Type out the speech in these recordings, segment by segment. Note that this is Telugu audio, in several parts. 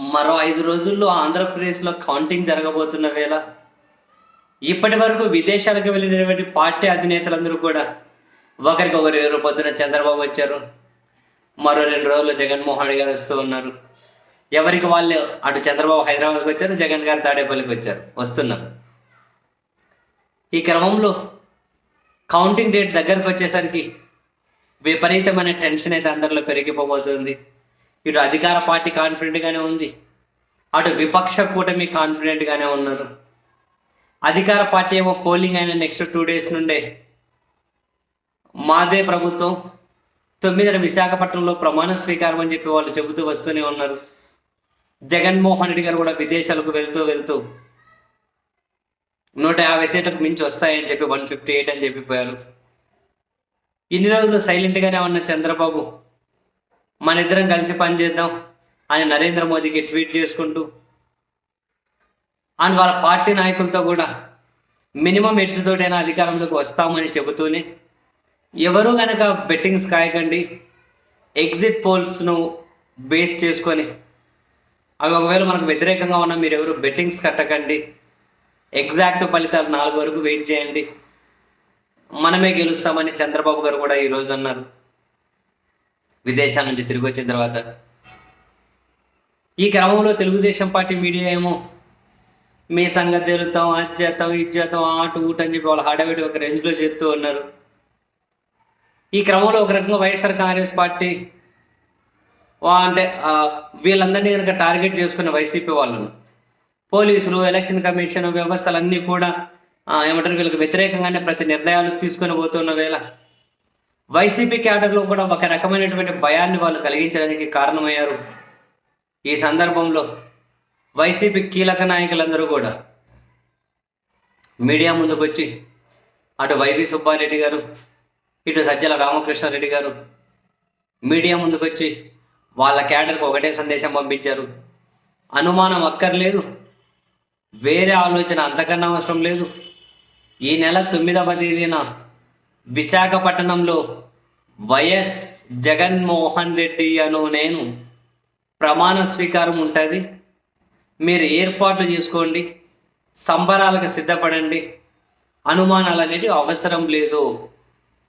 మరో ఐదు రోజుల్లో ఆంధ్రప్రదేశ్లో కౌంటింగ్ జరగబోతున్న వేళ ఇప్పటి వరకు విదేశాలకు వెళ్ళినటువంటి పార్టీ అధినేతలందరూ కూడా ఒకరికి ఒకరు ఎవరు పొద్దున చంద్రబాబు వచ్చారు. మరో రెండు రోజులు జగన్మోహన్ రెడ్డి గారు వస్తూ ఉన్నారు. ఎవరికి వాళ్ళు అటు చంద్రబాబు హైదరాబాద్కి వచ్చారు జగన్ గారు తాడేపల్లికి వచ్చారు. వస్తున్నారు ఈ క్రమంలో కౌంటింగ్ డేట్ దగ్గరకు వచ్చేసరికి విపరీతమైన టెన్షన్ అయితే అందరిలో పెరిగిపోబోతుంది. ఇటు అధికార పార్టీ కాన్ఫిడెంట్గానే ఉంది. అటు విపక్ష కూటమి కాన్ఫిడెంట్గానే ఉన్నారు. అధికార పార్టీ ఏమో పోలింగ్ అయిన నెక్స్ట్ టూ డేస్ నుండే మాదే ప్రభుత్వం. తొమ్మిదిన విశాఖపట్నంలో ప్రమాణ స్వీకారం అని చెప్పి వాళ్ళు చెబుతూ వస్తూనే ఉన్నారు. జగన్మోహన్ రెడ్డి గారు కూడా విదేశాలకు వెళ్తూ వెళ్తూ నూట యాభై సీట్లకు మించి వస్తాయని చెప్పి వన్ ఫిఫ్టీ ఎయిట్ అని చెప్పిపోయారు. ఇన్ని రోజులు సైలెంట్గానే ఉన్న చంద్రబాబు మన ఇద్దరం కలిసి పనిచేద్దాం అని నరేంద్ర మోదీకి ట్వీట్ చేసుకుంటూ అండ్ వాళ్ళ పార్టీ నాయకులతో కూడా మినిమం ఎడ్జ్తోటైనా అధికారంలోకి వస్తామని చెబుతూనే ఎవరు కనుక బెట్టింగ్స్ కాయకండి ఎగ్జిట్ పోల్స్ను బేస్ చేసుకొని అవి ఒకవేళ మనకు వ్యతిరేకంగా ఉన్నా మీరు ఎవరు బెట్టింగ్స్ కట్టకండి ఎగ్జాక్ట్ ఫలితాలు నాలుగు వరకు వెయిట్ చేయండి. మనమే గెలుస్తామని చంద్రబాబు గారు కూడా ఈరోజు అన్నారు. విదేశాల నుంచి తిరిగి వచ్చిన తర్వాత? ఈ క్రమంలో తెలుగుదేశం పార్టీ మీడియా ఏమో మీ సంగతి తెలుస్తాం అది చేస్తాం ఇది చేస్తాం ఆటు ఊట అని చెప్పి వాళ్ళు హడావిడి ఒక రేంజ్లో చేస్తూ ఉన్నారు. ఈ క్రమంలో ఒక రకంగా వైఎస్ఆర్ కాంగ్రెస్ పార్టీ వా- అంటే వీళ్ళందరినీ కనుక టార్గెట్ చేసుకున్న వైసీపీ వాళ్ళను. పోలీసులు ఎలక్షన్ కమిషన్ వ్యవస్థలన్నీ కూడా ఏమంటారు వీళ్ళకి వ్యతిరేకంగానే ప్రతి నిర్ణయాలు తీసుకొని పోతున్న వేళ వైసీపీ క్యాడర్లో కూడా ఒక రకమైనటువంటి భయాన్ని వాళ్ళు కలిగించడానికి కారణమయ్యారు. ఈ సందర్భంలో వైసీపీ కీలక నాయకులందరూ కూడా మీడియా ముందుకు వచ్చి అటు వైవి సుబ్బారెడ్డి గారు ఇటు సజ్జల రామకృష్ణారెడ్డి గారు మీడియా ముందుకు వచ్చి వాళ్ళ క్యాడర్కి ఒకటే సందేశం పంపించారు. అనుమానం అక్కర్లేదు. వేరే ఆలోచన అంతకన్నా అవసరం లేదు. ఈ నెల తొమ్మిదవ తేదీన విశాఖపట్నంలో వైఎస్ జగన్మోహన్ రెడ్డి అను నేను ప్రమాణ స్వీకారం ఉంటుంది. మీరు ఏర్పాట్లు చేసుకోండి. సంబరాలకు సిద్ధపడండి. అనుమానాలు అనేటివి అవసరం లేదు.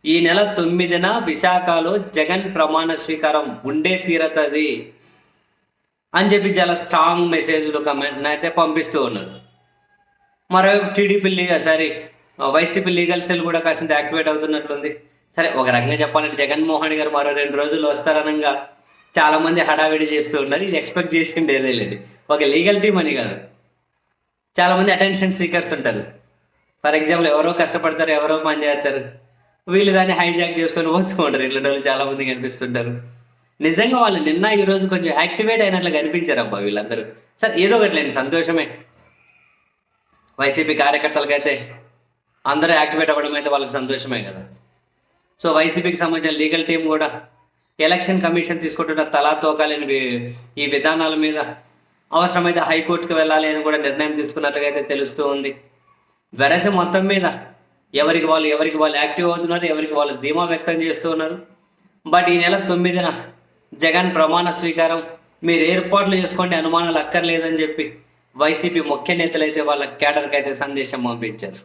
ఈ నెల తొమ్మిదిన విశాఖలో జగన్ ప్రమాణ స్వీకారం ఉండే తీరతది అని చెప్పి చాలా స్ట్రాంగ్ మెసేజ్లు కమెంట్ అయితే పంపిస్తూ ఉన్నారు. మరోవైపు TDP sorry YCP legal cell కూడా కాసింత యాక్టివేట్ అవుతున్నట్లుంది. సరే ఒక రకంగా చెప్పాలంటే జగన్మోహన్ గారు మరో రెండు రోజులు వస్తారనంగా చాలా మంది హడావిడి చేస్తూ ఉన్నారు. ఇది ఎక్స్పెక్ట్ చేసుకుంటే లేదు ఒక లీగల్ టీం అని కాదు. చాలా మంది అటెన్షన్ సీకర్స్ ఉంటారు. ఫర్ ఎగ్జాంపుల్ ఎవరో కష్టపడతారు ఎవరో పని చేస్తారు. వీళ్ళు దాన్ని హైజాక్ చేసుకొని పోతూ ఉంటారు. ఇట్లా వాళ్ళు చాలా మంది కనిపిస్తుంటారు. నిజంగా వాళ్ళు నిన్న ఈ రోజు కొంచెం యాక్టివేట్ అయినట్లు కనిపించారు అబ్బా వీళ్ళందరూ. సార్ ఏదో ఒకటి లేండి సంతోషమే. వైసీపీ కార్యకర్తలకైతే అందరూ యాక్టివేట్ అవ్వడం అయితే వాళ్ళకి సంతోషమే కదా. సో వైసీపీకి సంబంధించిన లీగల్ టీం కూడా ఎలక్షన్ కమిషన్ తీసుకుంటున్న తలా తోకాలేని ఈ విధానాల మీద అవసరమైతే హైకోర్టుకు వెళ్ళాలి అని కూడా నిర్ణయం తీసుకున్నట్టుగా అయితే తెలుస్తూ ఉంది. వెరస మొత్తం మీద ఎవరికి వాళ్ళు ఎవరికి వాళ్ళు యాక్టివ్ అవుతున్నారు ఎవరికి వాళ్ళు ధీమా వ్యక్తం చేస్తూ ఉన్నారు. బట్ ఈ నెల తొమ్మిదిన జగన్ ప్రమాణ స్వీకారం మీరు ఏర్పాట్లు చేసుకోండి అనుమానాలు అక్కర్లేదని చెప్పి వైసీపీ ముఖ్య నేతలు అయితే వాళ్ళ కేడర్కి అయితే సందేశం పంపించారు.